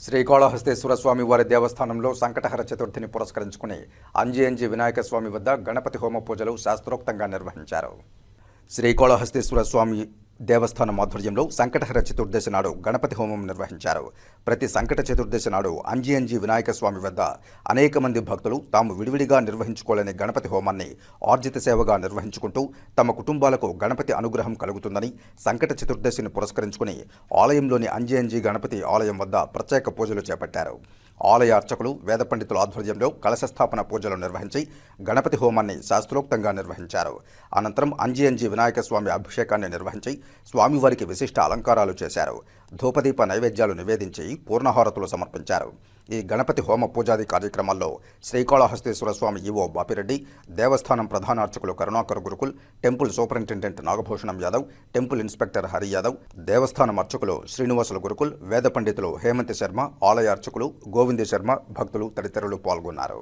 శ్రీకాళహస్తేశ్వర స్వామి వారి దేవస్థానంలో సంకటహర చతుర్థిని పురస్కరించుకుని అంజి అంజి వినాయక స్వామి వద్ద గణపతి హోమ పూజలు శాస్త్రోక్తంగా నిర్వహించారు. శ్రీకాళహస్తేశ్వర స్వామి దేవస్థానం ఆధ్వర్యంలో సంకటహర చతుర్దశి నాడు గణపతి హోమం నిర్వహించారు. ప్రతి సంకట చతుర్దశి నాడు అంజీ అంజీ వినాయక స్వామి వద్ద అనేక మంది భక్తులు తాము విడివిడిగా నిర్వహించుకోలేని గణపతి హోమాన్ని ఆర్జిత సేవగా నిర్వహించుకుంటూ తమ కుటుంబాలకు గణపతి అనుగ్రహం కలుగుతుందని సంకట చతుర్దశిని పురస్కరించుకుని ఆలయంలోని అంజీ అంజీ గణపతి ఆలయం వద్ద ప్రత్యేక పూజలు చేపట్టారు. ఆలయ అర్చకులు వేద పండితుల ఆధ్వర్యంలో కలశస్థాపన పూజలు నిర్వహించి గణపతి హోమాన్ని శాస్త్రోక్తంగా నిర్వహించారు. అనంతరం అంజి అంజి వినాయక స్వామి అభిషేకాన్ని నిర్వహించి స్వామివారికి విశిష్ట అలంకారాలు చేశారు. ధూపదీప నైవేద్యాలు నివేదించి పూర్ణహారతులు సమర్పించారు. ఈ గణపతి హోమ పూజాది కార్యక్రమాల్లో శ్రీకాళహస్తేశ్వర స్వామి ఈవో బాపిరెడ్డి దేవస్థానం ప్రధాన అర్చకులు Karunakar Gurukul temple superintendent Nagabhushanam Yadav temple inspector Hari Yadav దేవస్థానం అర్చకులు శ్రీనివాసులు గురుకుల్ వేద పండితులు హేమంత్ శర్మ ఆలయ అర్చకులు గోవింద శర్మ భక్తులు తదితరులు పాల్గొన్నారు.